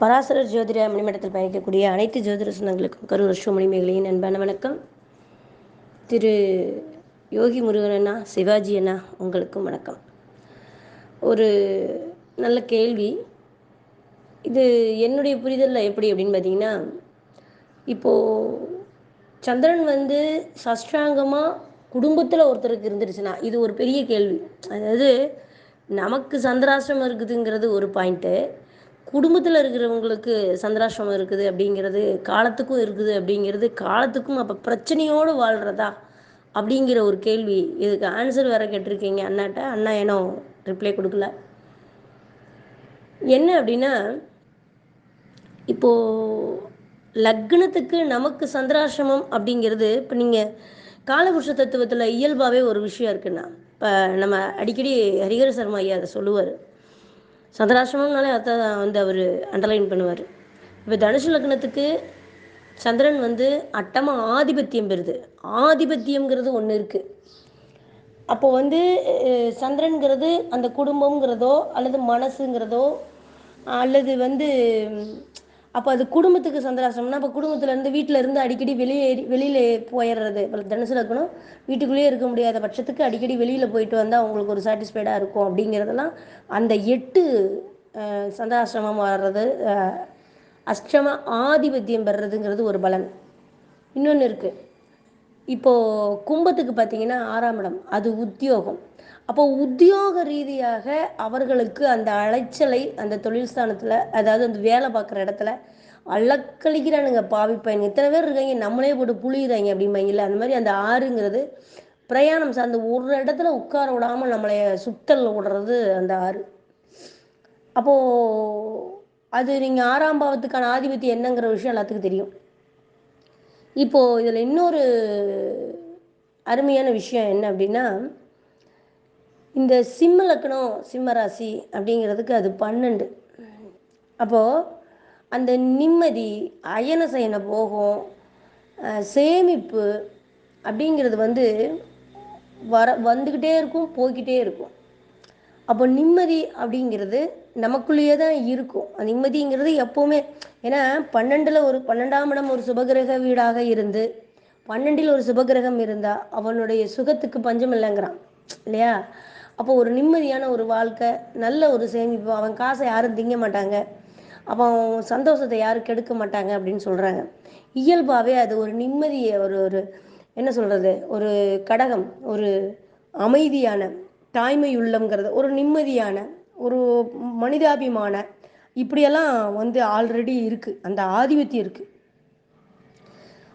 பராசரர் ஜோதிட மணிமண்டத்தில் பயணிக்கக்கூடிய அனைத்து ஜோதிட சொந்தங்களுக்கும் கரூர் அஸ்வமணிமேகலையின் அன்பான வணக்கம். திரு யோகி முருகன் அண்ணா சிவாஜி அண்ணா உங்களுக்கும் வணக்கம். ஒரு நல்ல கேள்வி. இது என்னுடைய புரிதலில் எப்படி அப்படின்னு பார்த்தீங்கன்னா இப்போது சந்திரன் வந்து சஷ்டாங்கமாக குடும்பத்தில் ஒருத்தருக்கு இருந்துருச்சுன்னா இது ஒரு பெரிய கேள்வி. அதாவது நமக்கு சந்திராசிரமம் இருக்குதுங்கிறது ஒரு பாயிண்ட்டு குடும்பத்தில் இருக்கிறவங்களுக்கு சந்திராசிரமம் இருக்குது அப்படிங்கிறது காலத்துக்கும் இருக்குது அப்படிங்கிறது காலத்துக்கும் அப்போ பிரச்சனையோடு வாழ்கிறதா அப்படிங்கிற ஒரு கேள்வி. இதுக்கு ஆன்சர் வேறு கேட்டிருக்கீங்க அண்ணாட்ட. அண்ணா ஏனோ ரிப்ளை கொடுக்கல. என்ன அப்படின்னா இப்போது லக்னத்துக்கு நமக்கு சந்திராசிரமம் அப்படிங்கிறது இப்போ நீங்கள் காலபுருஷ தத்துவத்தில் இயல்பாகவே ஒரு விஷயம் இருக்குண்ணா. இப்போ நம்ம அடிக்கடி ஹரிஹர சர்மா ஐயா அதை சொல்லுவார். சந்திராசிரமம்னாலே அதை வந்து அவர் அண்டர்லைன் பண்ணுவார். இப்போ தனுசு லக்னத்துக்கு சந்திரன் வந்து அட்டமாக ஆதிபத்தியம் பெறுது. ஆதிபத்தியம்ங்கிறது ஒன்று இருக்குது அப்போ வந்து சந்திரன்கிறது அந்த குடும்பங்கிறதோ அல்லது மனசுங்கிறதோ அல்லது வந்து அப்போ அது குடும்பத்துக்கு சந்திராசிரமம்னா அப்போ குடும்பத்துல இருந்து வீட்டில் இருந்து அடிக்கடி வெளியேறி வெளியில் போயிடுறது இப்போ தனுசு லக்னம் வீட்டுக்குள்ளேயே இருக்க முடியாத பட்சத்துக்கு அடிக்கடி வெளியில் போயிட்டு வந்தால் அவங்களுக்கு ஒரு சாட்டிஸ்ஃபைடாக இருக்கும் அப்படிங்கிறதெல்லாம் அந்த எட்டு சந்திராசிரமம் வர்றது அஷ்டம ஆதிபத்தியம் பெறுறதுங்கிறது ஒரு பலன். இன்னொன்று இருக்குது இப்போது கும்பத்துக்கு பார்த்தீங்கன்னா ஆறாம் இடம் அது உத்தியோகம். அப்போ உத்தியோக ரீதியாக அவர்களுக்கு அந்த அலைச்சலை அந்த தொழில் ஸ்தானத்தில் அதாவது அந்த வேலை பார்க்குற இடத்துல அள்ளக்கழிக்கிறானுங்க பாவி பையன். இத்தனை பேர் இருக்காங்க? நம்மளே போட்டு புளியுறாங்க அப்படிம்பாங்கல்ல அந்த மாதிரி அந்த ஆறுங்கிறது பிரயாணம் சார்ந்த ஒரு இடத்துல உட்கார விடாமல் நம்மளை சுத்தல் விடுறது அந்த ஆறு. அப்போது அது நீங்கள் ஆறாம் பாவத்துக்கான ஆதிபத்தியம் என்னங்கிற விஷயம் எல்லாத்துக்கும் தெரியும். இப்போது இதில் இன்னொரு அருமையான விஷயம் என்ன அப்படின்னா இந்த சிம்ம லக்னம் சிம்ம ராசி அப்படிங்கிறதுக்கு அது பன்னெண்டு. அப்போது அந்த நிம்மதி அயன சயன போகும் சேமிப்பு அப்படிங்கிறது வந்து வர வந்துக்கிட்டே இருக்கும் போய்கிட்டே இருக்கும். அப்போ நிம்மதி அப்படிங்கிறது நமக்குள்ளேயே தான் இருக்கும். அந்த நிம்மதிங்கிறது எப்போவுமே ஏன்னா பன்னெண்டில் ஒரு பன்னெண்டாம் இடம் ஒரு சுபகிரக வீடாக இருந்து பன்னெண்டில் ஒரு சுபகிரகம் இருந்தால் அவனுடைய சுகத்துக்கு பஞ்சம் இல்லைங்கிறான் இல்லையா? அப்போ ஒரு நிம்மதியான ஒரு வாழ்க்கை நல்ல ஒரு சேமிப்பு. அவன் காசை யாரும் திங்க மாட்டாங்க. அப்போ அவன் சந்தோஷத்தை யாரும் கெடுக்க மாட்டாங்க அப்படின்னு சொல்கிறாங்க இயல்பாகவே அது ஒரு நிம்மதியை ஒரு ஒரு என்ன சொல்கிறது ஒரு கடகம் ஒரு அமைதியான தாய்மை உள்ளம்ங்கிறது ஒரு நிம்மதியான ஒரு மனிதாபிமான இப்படியெல்லாம் வந்து ஆல்ரெடி இருக்குது அந்த ஆதிபத்தியம் இருக்குது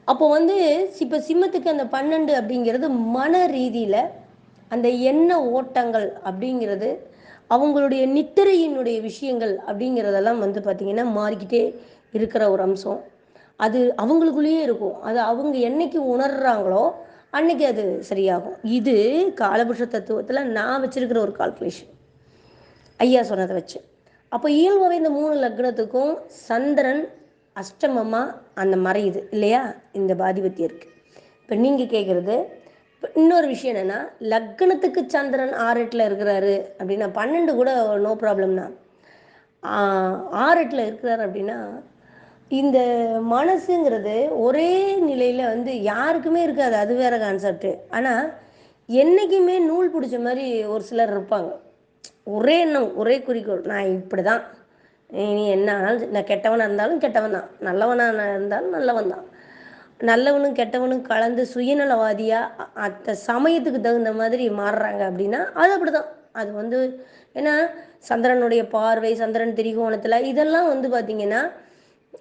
அப்போ வந்து இப்போ சிம்மத்துக்கு அந்த பன்னெண்டு அப்படிங்கிறது மன ரீதியில் அந்த எண்ண ஓட்டங்கள் அப்படிங்கிறது அவங்களுடைய நித்திரையினுடைய விஷயங்கள் அப்படிங்கிறதெல்லாம் வந்து பார்த்திங்கன்னா மாறிக்கிட்டே இருக்கிற ஒரு அம்சம். அது அவங்களுக்குள்ளேயே இருக்கும். அது அவங்க என்னைக்கு உணர்றாங்களோ அன்னைக்கு அது சரியாகும். இது காலபுருஷ தத்துவத்தில் நான் வச்சிருக்கிற ஒரு கால்குலேஷன் ஐயா சொன்னதை வச்சு. அப்போ இயல்பாகவே இந்த மூணு லக்னத்துக்கும் சந்திரன் அஷ்டமமாக அந்த மறையுது இல்லையா? இந்த பாதிபத்தியம் இருக்குது இப்போ நீங்கள் கேட்குறது இன்னொரு விஷயம் என்னென்னா லக்னத்துக்கு சந்திரன் ஆறு எட்டில் இருக்கிறாரு அப்படின்னா பன்னெண்டு கூட நோ ப்ராப்ளம் தான். ஆறு எட்டில் இருக்கிறாரு அப்படின்னா இந்த மனசுங்கிறது ஒரே நிலையில் வந்து யாருக்குமே இருக்காது. அது வேற கான்செப்ட் ஆனால் என்றைக்குமே நூல் பிடிச்ச மாதிரி ஒரு சிலர் இருப்பாங்க. ஒரே எண்ணம் ஒரே குறிக்கோள். நான் இப்படி தான் நீ என்ன ஆனாலும் நான் கெட்டவனாக இருந்தாலும் கெட்டவன் தான். நல்லவனாக இருந்தாலும் நல்லவன் தான். நல்லவனும் கெட்டவனும் கலந்து சுயநலவாதியாக அந்த சமயத்துக்கு தகுந்த மாதிரி மாறுறாங்க அப்படின்னா அது அப்படிதான். அது வந்து ஏன்னா சந்திரனுடைய பார்வை சந்திரன் திரிகோணத்தில் இதெல்லாம் வந்து பார்த்திங்கன்னா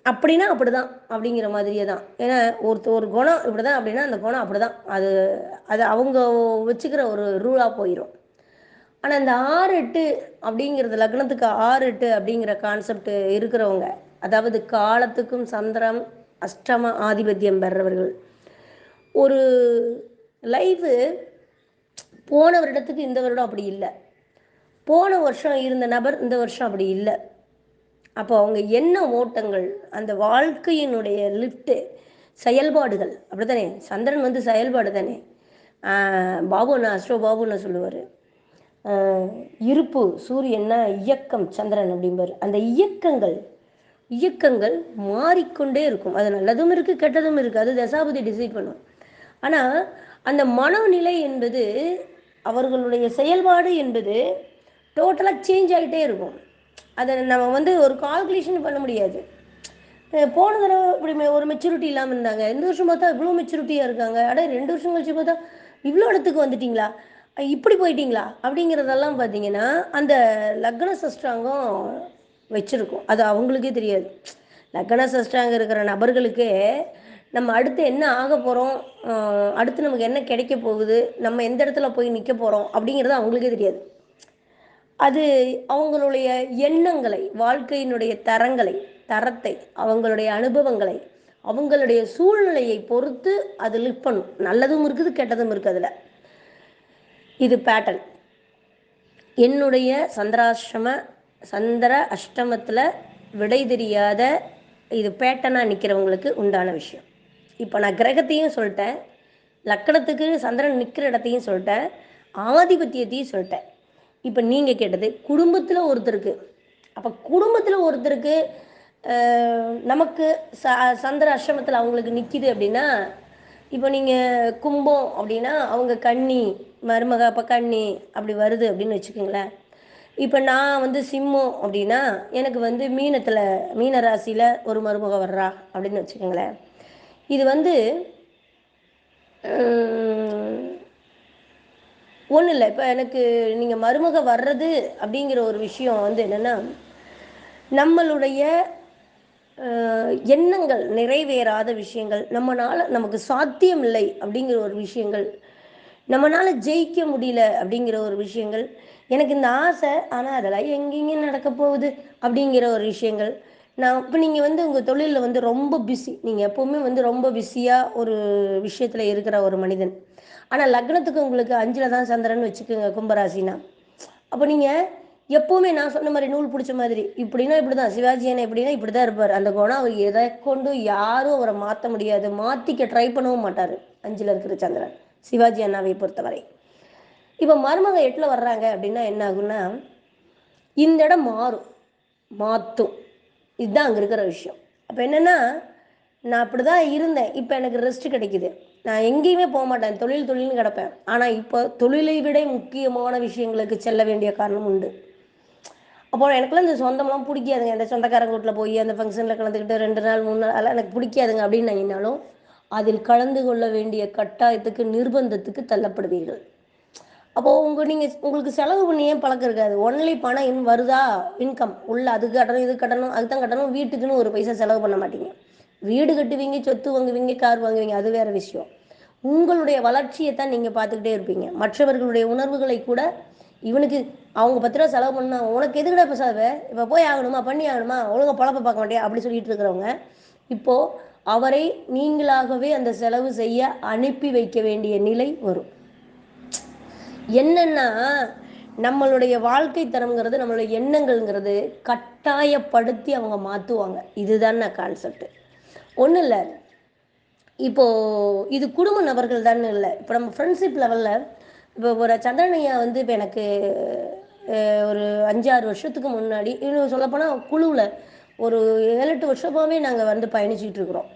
அப்படின்னா அப்படிதான் அப்படிங்கிற மாதிரியே தான் ஏன்னா ஒருத்த ஒரு குணம் இப்படிதான் அப்படின்னா அந்த குணம் அப்படிதான். அது அது அவங்க வச்சுக்கிற ஒரு ரூலாக போயிடும் ஆனால் இந்த ஆறு எட்டு அப்படிங்கிறது லக்னத்துக்கு ஆறு எட்டு அப்படிங்கிற கான்செப்ட் இருக்கிறவங்க அதாவது காலத்துக்கும் சந்திரம் அஷ்டம ஆதிபத்தியம் பெறவர்கள். ஒரு லைஃபு போன வருடத்துக்கு இந்த வருடம் அப்படி இல்லை. போன வருஷம் இருந்த நபர் இந்த வருஷம் அப்படி இல்லை. அப்போ அவங்க என்ன ஓட்டங்கள் அந்த வாழ்க்கையினுடைய லிஃப்ட்டு செயல்பாடுகள் அப்படிதானே சந்திரன் வந்து செயல்பாடு தானே? பாபுண்ணா அஸ்ரோ பாபுண்ணா சொல்லுவார். இருப்பு சூரியன்னா இயக்கம் சந்திரன் அப்படிம்பார். அந்த இயக்கங்கள் இயக்கங்கள் மாறிக்கொண்டே இருக்கும். அது நல்லதும் இருக்குது கெட்டதும் இருக்குது அது தசாபதி டிசைட் பண்ணும். ஆனால் அந்த மனநிலை என்பது அவர்களுடைய செயல்பாடு என்பது டோட்டலாக சேஞ்ச் ஆகிட்டே இருக்கும். அதை நம்ம வந்து ஒரு கால்குலேஷன் பண்ண முடியாது. போன தடவை இப்படி ஒரு மெச்சூரிட்டி இல்லாமல் இருந்தாங்க. இந்த வருஷம் பார்த்தா இவ்வளோ மெச்சூரிட்டியாக இருக்காங்க. அட ரெண்டு வருஷம் கழிச்சு பார்த்தா இவ்வளோ இடத்துக்கு வந்துட்டீங்களா? இப்படி போயிட்டீங்களா? அப்படிங்கிறதெல்லாம் பார்த்தீங்கன்னா அந்த லக்ன சஷ்டாங்கம் வச்சுருக்கோம். அது அவங்களுக்கே தெரியாது. லக்கண சஷ்டாங்க இருக்கிற நபர்களுக்கே நம்ம அடுத்து என்ன ஆக போகிறோம் அடுத்து நமக்கு என்ன கிடைக்க போகுது நம்ம எந்த இடத்துல போய் நிற்க போகிறோம் அப்படிங்கிறது அவங்களுக்கே தெரியாது. அது அவங்களுடைய எண்ணங்களை வாழ்க்கையினுடைய தரங்களை தரத்தை அவங்களுடைய அனுபவங்களை அவங்களுடைய சூழ்நிலையை பொறுத்து அது லிப் பண்ணும். நல்லதும் இருக்குது கெட்டதும் இருக்குது அதில். இது பேட்டர்ன் என்னுடைய சந்திராசிரம சந்திர அஷ்டமத்தில் விடை தெரியாத இது பேட்டனாக நிற்கிறவங்களுக்கு உண்டான விஷயம். இப்போ நான் கிரகத்தையும் சொல்லிட்டேன் லக்கணத்துக்கு சந்திரன் நிற்கிற இடத்தையும் சொல்லிட்டேன் ஆதிபத்தியத்தையும் சொல்லிட்டேன். இப்போ நீங்கள் கேட்டது குடும்பத்தில் ஒருத்தருக்கு. அப்போ குடும்பத்தில் ஒருத்தருக்கு நமக்கு ச சந்திர அஷ்டமத்தில் அவங்களுக்கு நிற்கிது அப்படின்னா இப்போ நீங்கள் கும்பம் அப்படின்னா அவங்க கண்ணி மருமக அப்போ கண்ணி அப்படி வருது அப்படின்னு வச்சுக்கோங்களேன். இப்போ நான் வந்து சிம்மம் அப்படின்னா எனக்கு வந்து மீனத்தில் மீன ராசியில் ஒரு மருமக வர்றா அப்படின்னு வச்சுக்கோங்களேன். இது வந்து ஒன்றும் இல்லை. இப்போ எனக்கு நீங்கள் மருமக வர்றது அப்படிங்கிற ஒரு விஷயம் வந்து என்னென்னா நம்மளுடைய எண்ணங்கள் நிறைவேறாத விஷயங்கள் நம்மளால் நமக்கு சாத்தியம் இல்லை அப்படிங்கிற ஒரு விஷயங்கள் நம்மளால் ஜெயிக்க முடியல அப்படிங்கிற ஒரு விஷயங்கள் எனக்கு இந்த ஆசை ஆனால் அதெல்லாம் எங்கெங்க நடக்க போகுது அப்படிங்கிற ஒரு விஷயங்கள். நான் இப்போ நீங்கள் வந்து உங்கள் தொழிலில் வந்து ரொம்ப பிஸி நீங்கள் எப்போவுமே வந்து ரொம்ப பிஸியாக ஒரு விஷயத்தில் இருக்கிற ஒரு மனிதன். ஆனால் லக்னத்துக்கு உங்களுக்கு அஞ்சில் தான் சந்திரன் வச்சுக்கோங்க கும்பராசினா. அப்போ நீங்கள் எப்போவுமே நான் சொன்ன மாதிரி நூல் பிடிச்ச மாதிரி இப்படின்னா இப்படி தான் சிவாஜி அண்ணன் எப்படின்னா இப்படி தான் இருப்பார். அந்த குணம் அவர் எதை கொண்டு யாரும் அவரை மாற்ற முடியாது. மாற்றிக்க ட்ரை பண்ணவும் மாட்டார். அஞ்சில் இருக்கிற சந்திரன் சிவாஜி அண்ணாவை பொறுத்தவரை. இப்போ மருமக எட்டில் வர்றாங்க அப்படின்னா என்ன ஆகும்னா இந்த இடம் மாறும். மாற்றும் இதுதான் அங்கே இருக்கிற விஷயம். அப்போ என்னென்னா நான் அப்படி தான் இருந்தேன். இப்போ எனக்கு ரெஸ்ட் கிடைக்குது. நான் எங்கேயுமே போக மாட்டேன். தொழில் தொழில்னு கிடப்பேன். ஆனால் இப்போ தொழிலை விட முக்கியமான விஷயங்களுக்கு செல்ல வேண்டிய காரணம் உண்டு. அப்போ எனக்குலாம் இந்த சொந்தம்லாம் பிடிக்காதுங்க. இந்த சொந்தக்காரங்க வீட்டில் போய் அந்த ஃபங்க்ஷனில் கலந்துக்கிட்டு ரெண்டு நாள் மூணு நாள் அதெல்லாம் எனக்கு பிடிக்காதுங்க அப்படின்னு நினைனாலும் அதில் கலந்து கொள்ள வேண்டிய கட்டாயத்துக்கு நிர்பந்தத்துக்கு தள்ளப்படுவீர்கள். அப்போது உங்கள் நீங்கள் உங்களுக்கு செலவு பண்ணி ஏன் பழக்கம் இருக்காது? ஒன்லி பணம் இன் வருதா? இன்கம் உள்ள அது கட்டணும் இது கட்டணும் அதுதான் கட்டணும். வீட்டுக்குன்னு ஒரு பைசா செலவு பண்ண மாட்டீங்க. வீடு கட்டுவீங்க சொத்து வாங்குவீங்க கார் வாங்குவீங்க அது வேற விஷயம். உங்களுடைய வளர்ச்சியை தான் நீங்கள் பார்த்துக்கிட்டே இருப்பீங்க. மற்றவர்களுடைய உணர்வுகளை கூட இவனுக்கு அவங்க பத்து ரூபா செலவு பண்ணா உனக்கு எதுக்குடா இப்போ செலவு? இப்போ போய் ஆகணுமா? பண்ணி ஆகணுமா? ஒழுங்காக பழப்ப பார்க்க மாட்டேன் அப்படி சொல்லிட்டு இருக்கிறவங்க இப்போ அவரை நீங்களாகவே அந்த செலவு செய்ய அனுப்பி வைக்க வேண்டிய நிலை வரும். என்னன்னா நம்மளுடைய வாழ்க்கை தரம்ங்கிறது நம்மளுடைய எண்ணங்கள்ங்கிறது கட்டாயப்படுத்தி அவங்க மாற்றுவாங்க இதுதான் கான்செப்ட் ஒன்றும் இல்லை. இப்போ இது குடும்ப நபர்கள் தான் இல்லை. இப்போ நம்ம ஃப்ரெண்ட்ஷிப் லெவலில் இப்போ ஒரு சந்திரனையா வந்து இப்போ எனக்கு ஒரு அஞ்சாறு வருஷத்துக்கு முன்னாடி இன்னும் சொல்லப்போனால் குழுவில் ஒரு ஏழு எட்டு வருஷமாகவே நாங்கள் வந்து பயணிச்சுட்டு இருக்கிறோம்.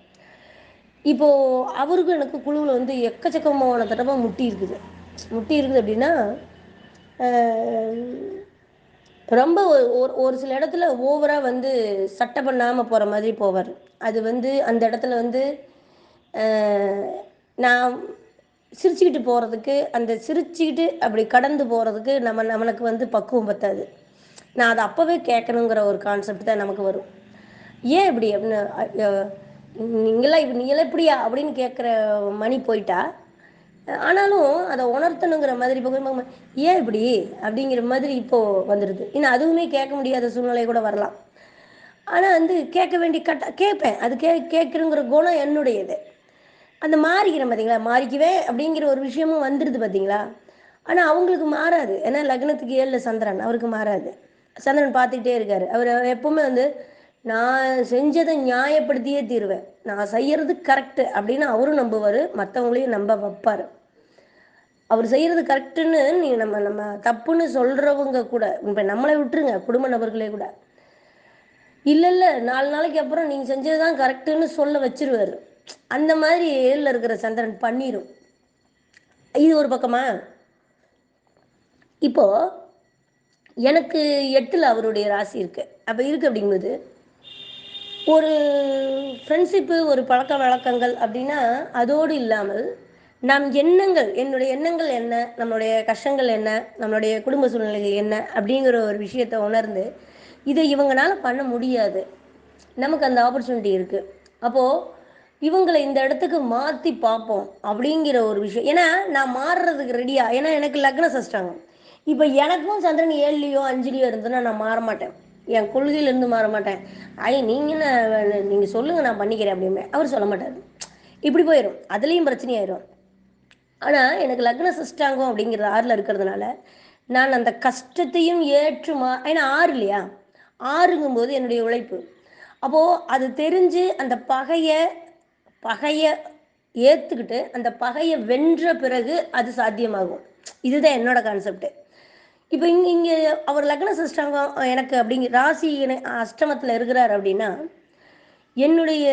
இப்போது அவருக்கும் எனக்கு குழுவில் வந்து எக்கச்சக்கமான தடவை முட்டி இருக்குது. முட்டி இருக்குது அப்படின்னா ரொம்ப ஒரு- ஒரு சில இடத்துல ஓவராக வந்து சட்டை பண்ணாமல் போகிற மாதிரி போவார். அது வந்து அந்த இடத்துல வந்து நான் சிரிச்சுக்கிட்டு போகிறதுக்கு அந்த சிரிச்சுக்கிட்டு அப்படி கடந்து போகிறதுக்கு நம்ம நம்மளுக்கு வந்து பக்குவம் பத்தாது. நான் அதை அப்போவே கேட்கணுங்கிற ஒரு கான்செப்ட் தான் நமக்கு வரும். ஏன் இப்படி அப்படின்னு நீங்களாம் இப்படி நீங்களாம் இப்படியா அப்படின்னு கேட்குற மணி போயிட்டா ஆனாலும் அதை உணர்த்தணுங்கிற மாதிரி இப்போ கொஞ்சம் ஏன் இப்படி அப்படிங்கிற மாதிரி இப்போது வந்துடுது இன்னும் அதுவுமே கேட்க முடியாத சூழ்நிலை கூட வரலாம். ஆனால் வந்து கேட்க வேண்டிய கட்ட கேட்பேன். அது கே கேட்குறங்கிற குணம் என்னுடையது. அந்த மாறிக்கிறேன் பார்த்தீங்களா மாறிக்குவேன் அப்படிங்கிற ஒரு விஷயமும் வந்துடுது பார்த்தீங்களா ஆனால் அவங்களுக்கு மாறாது. ஏன்னா லக்னத்துக்கு ஏழில் சந்திரன். அவருக்கு மாறாது. சந்திரன் பார்த்துக்கிட்டே இருக்காரு. அவர் எப்பவுமே வந்து நான் செஞ்சதை நியாயப்படுத்தியே தீருவேன். நான் செய்யறது கரெக்டு அப்படின்னு அவரும் நம்புவார். மற்றவங்களையும் நம்ப வைப்பார். அவர் செய்கிறது கரெக்டுன்னு நீ நம்ம நம்ம தப்புன்னு சொல்கிறவங்க கூட இப்போ நம்மளை விட்டுருங்க குடும்ப நபர்களே கூட. இல்லை இல்லை நாலு நாளைக்கு அப்புறம் நீங்கள் செஞ்சது தான் கரெக்டுன்னு சொல்ல வச்சிருவாரு. அந்த மாதிரி ஏழில் இருக்கிற சந்திரன் பண்ணிடும் இது ஒரு பக்கமா? இப்போ எனக்கு எட்டில் அவருடைய ராசி இருக்கு. அப்போ இருக்கு அப்படிங்கும்போது ஒரு ஃப்ரெண்ட்ஷிப்பு ஒரு பழக்க வழக்கங்கள் அப்படின்னா அதோடு இல்லாமல் நம் எண்ணங்கள் என்னுடைய எண்ணங்கள் என்ன நம்மளுடைய கஷ்டங்கள் என்ன நம்மளுடைய குடும்ப சூழ்நிலைகள் என்ன அப்படிங்கிற ஒரு விஷயத்தை உணர்ந்து இதை இவங்களால பண்ண முடியாது. நமக்கு அந்த ஆப்பர்ச்சுனிட்டி இருக்குது அப்போது இவங்களை இந்த இடத்துக்கு மாற்றி பார்ப்போம் அப்படிங்கிற ஒரு விஷயம். ஏன்னா நான் மாறுறதுக்கு ரெடியா ஏன்னா எனக்கு லக்ன சஷ்டாங்கம். இப்போ எனக்கும் சந்திரன் ஏழுலையோ அஞ்சுலையோ இருந்ததுன்னா நான் மாற மாட்டேன். என் கொள்கையிலேருந்து மாற மாட்டேன். ஐ நீங்கள் நீங்கள் சொல்லுங்கள் நான் பண்ணிக்கிறேன் அப்படிமே அவர் சொல்ல மாட்டார். இப்படி போயிடும் அதுலேயும் பிரச்சனையாயிரும். ஆனால் எனக்கு லக்ன சஷ்டாங்கம் அப்படிங்கிறது ஆறில் இருக்கிறதுனால நான் அந்த கஷ்டத்தையும் ஏற்று மா ஏன்னா ஆறு இல்லையா? ஆறுங்கும்போது என்னுடைய உழைப்பு. அப்போது அது தெரிஞ்சு அந்த பகையை பகையை ஏற்றுக்கிட்டு அந்த பகையை வென்ற பிறகு அது சாத்தியமாகும். இதுதான் என்னோட கான்செப்ட் இப்போ இங்கே இங்கே அவர் லக்ன சிஷ்டாங்கம் எனக்கு அப்படிங்கிற ராசி அஷ்டமத்தில் இருக்கிறார் அப்படின்னா என்னுடைய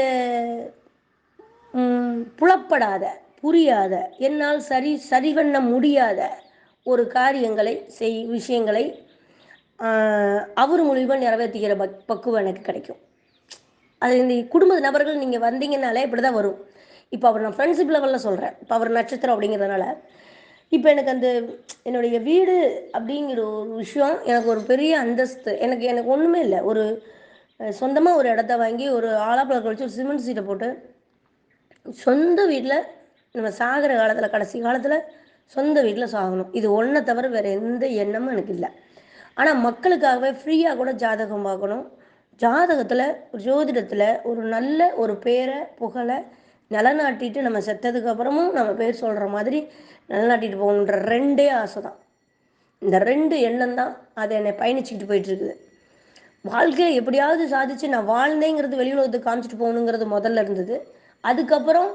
புலப்படாத புரியாத என்னால் சரி சரி பண்ண முடியாத ஒரு காரியங்களை செய் விஷயங்களை அவர் மூலியமாக நிறைவேற்றிக்கிற பக் பக்குவம் எனக்கு கிடைக்கும். அது இந்த குடும்ப நபர்கள் நீங்கள் வந்தீங்கனாலே இப்படி தான் வரும். இப்போ அவர் நான் ஃப்ரெண்ட்ஷிப் லெவலில் சொல்கிறேன் இப்போ அவர் நட்சத்திரம் அப்படிங்கிறதுனால இப்போ எனக்கு அந்த என்னுடைய வீடு அப்படிங்கிற ஒரு விஷயம் எனக்கு ஒரு பெரிய அந்தஸ்து. எனக்கு எனக்கு ஒன்றுமே இல்லை. ஒரு சொந்தமாக ஒரு இடத்த வாங்கி ஒரு ஆலாப்பழக்கம் வச்சு ஒரு சிமெண்ட் சீட்டை போட்டு சொந்த வீட்டில் நம்ம சாகிற காலத்தில் கடைசி காலத்தில் சொந்த வீட்டில் சாகணும். இது ஒன்றை தவிர வேறு எந்த எண்ணமும் எனக்கு இல்லை. ஆனால் மக்களுக்காகவே ஃப்ரீயாக கூட ஜாதகம் பார்க்கணும். ஜாதகத்தில் ஜோதிடத்தில் ஒரு நல்ல ஒரு பேரை புகழை நிலநாட்டிட்டு நம்ம செத்ததுக்கு அப்புறமும் நம்ம பேர் சொல்கிற மாதிரி நிலநாட்டிட்டு போகணுன்ற ரெண்டே ஆசை தான் இந்த ரெண்டு எண்ணம் தான் அதை என்னை பயணிச்சுக்கிட்டு போயிட்டு இருக்குது வாழ்க்கையை எப்படியாவது சாதிச்சு நான் வாழ்ந்தேங்கிறது வெளி உலகத்துக்கு காமிச்சிட்டு போகணுங்கிறது முதல்ல இருந்தது. அதுக்கப்புறம்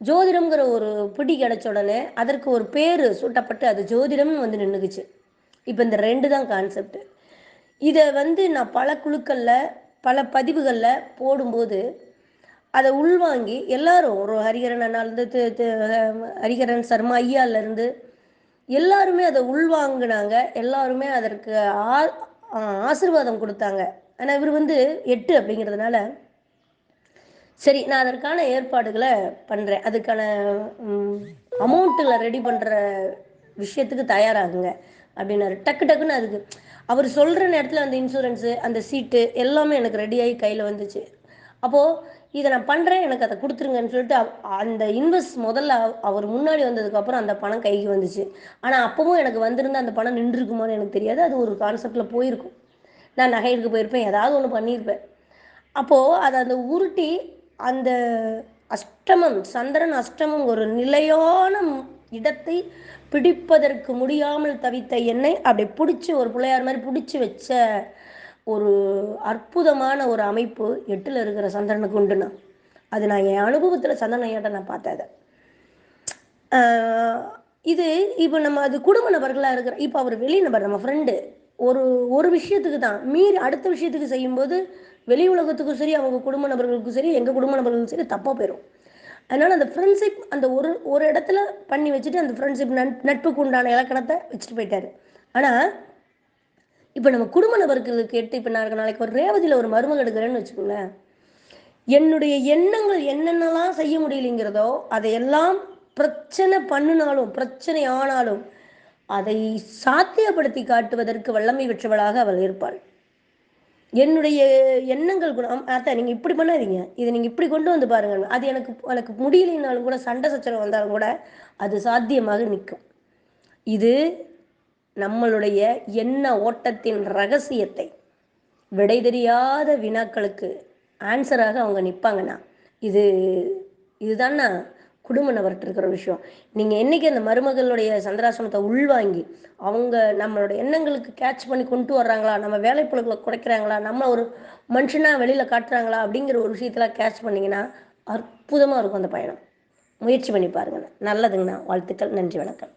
ஜோதிடம்ங்கிற ஒரு பிடி கிடைச்ச உடனே அதற்கு ஒரு பேர் சூட்டப்பட்டு அது ஜோதிடம்னு வந்து நின்றுக்குச்சு இப்போ இந்த ரெண்டு தான் கான்செப்ட் இதை வந்து நான் பல குழுக்களில் பல பதிவுகளில் போடும்போது அதை உள்வாங்கி எல்லாரும் ஒரு ஹரிகரன் அண்ணாலேருந்து ஹரிகரன் ஹரிஹரன் சர்மா ஐயாலேருந்து எல்லாருமே அதை உள்வாங்கினாங்க. எல்லாருமே அதற்கு ஆ- ஆசீர்வாதம் கொடுத்தாங்க. ஆனால் இவர் வந்து எட்டு அப்படிங்கிறதுனால சரி நான் அதற்கான ஏற்பாடுகளை பண்ணுறேன் அதுக்கான அமௌண்ட்டுகளை ரெடி பண்ணுற விஷயத்துக்கு தயாராகுங்க அப்படின்னாரு. டக்கு டக்குன்னு அதுக்கு அவர் சொல்கிற நேரத்தில் அந்த இன்சூரன்ஸு அந்த சீட்டு எல்லாமே எனக்கு ரெடியாகி கையில் வந்துச்சு. அப்போது இதை நான் பண்ணுறேன் எனக்கு அதை கொடுத்துருங்கன்னு சொல்லிட்டு அந்த இன்வெஸ்ட் முதல்ல அவர் முன்னாடி வந்ததுக்கப்புறம் அந்த பணம் கைக்கு வந்துச்சு. ஆனால் அப்பவும் எனக்கு வந்திருந்த அந்த பணம் நின்றுருக்குமான்னு எனக்கு தெரியாது. அது ஒரு கான்செப்டில் போயிருக்கும். நான் நகை எடுக்க போயிருப்பேன் ஏதாவது ஒன்று பண்ணியிருப்பேன். அப்போது அதை அந்த உருட்டி அந்த அஷ்டமம் சந்திரன் அஷ்டமம் ஒரு நிலையான இடத்தை பிடிப்பதற்கு முடியாமல் தவித்த என்னை அப்படி பிடிச்சி ஒரு பிள்ளையார் மாதிரி பிடிச்சி வச்ச ஒரு அற்புதமான ஒரு அமைப்பு எட்டில் இருக்கிற சந்திரனுக்கு உண்டுண்ணா. அது நான் என் அனுபவத்தில் சந்திரன் ஐயாட்ட நான் பார்த்தேன் அதை. இது இப்போ நம்ம அது குடும்ப நபர்களாக இருக்கிற இப்போ அவர் வெளி நபர் நம்ம ஃப்ரெண்டு ஒரு ஒரு விஷயத்துக்கு தான் மீறி அடுத்த விஷயத்துக்கு செய்யும்போது வெளி உலகத்துக்கும் சரி அவங்க குடும்ப நபர்களுக்கும் சரி எங்கள் குடும்ப நபர்களுக்கும் சரி தப்பாக போயிடும் அதனால் அந்த ஃப்ரெண்ட்ஷிப் அந்த ஒரு ஒரு இடத்துல பண்ணி வச்சுட்டு அந்த ஃப்ரெண்ட்ஷிப் நட் நட்புக்கு உண்டான இலக்கணத்தை வச்சுட்டு போயிட்டாரு. ஆனால் இப்போ நம்ம குடும்ப நபர்களுக்கு கேட்டு இப்போ நான் நாளைக்கு ஒரு ரேவதியில் ஒரு மருமகள் எடுக்கிறேன்னு வச்சுக்கோங்களேன். என்னுடைய எண்ணங்கள் என்னென்னலாம் செய்ய முடியலைங்கிறதோ அதையெல்லாம் பிரச்சனை பண்ணினாலும் பிரச்சனை ஆனாலும் அதை சாத்தியப்படுத்தி காட்டுவதற்கு வல்லமை பெற்றவளாக அவள் இருப்பாள். என்னுடைய எண்ணங்கள் கூட ஆம், அத்தை நீங்கள் இப்படி பண்ணாதீங்க. இதை நீங்கள் இப்படி கொண்டு வந்து பாருங்க. அது எனக்கு எனக்கு முடியலைனாலும் கூட சண்டை சச்சரவு வந்தாலும் கூட அது சாத்தியமாக நிற்கும். இது நம்மளுடைய எண்ண ஓட்டத்தின் ரகசியத்தை விடை தெரியாத வினாக்களுக்கு ஆன்சராக அவங்க நிற்பாங்கண்ணா இது இதுதாண்ணா குடும்ப நபர்கிட்ட இருக்கிற விஷயம். நீங்கள் என்னைக்கு அந்த மருமகளுடைய சந்திராசனத்தை உள்வாங்கி அவங்க நம்மளோட எண்ணங்களுக்கு கேட்ச் பண்ணி கொண்டு வர்றாங்களா நம்ம வேலைப்பொழுக்களை குறைக்கிறாங்களா நம்ம ஒரு மனுஷனாக வெளியில் காட்டுறாங்களா அப்படிங்கிற ஒரு விஷயத்தில் கேட்ச் பண்ணிங்கன்னா அற்புதமாக இருக்கும் அந்த பயணம். முயற்சி பண்ணி பாருங்கண்ணா. நல்லதுங்கண்ணா. வாழ்த்துக்கள். நன்றி வணக்கம்.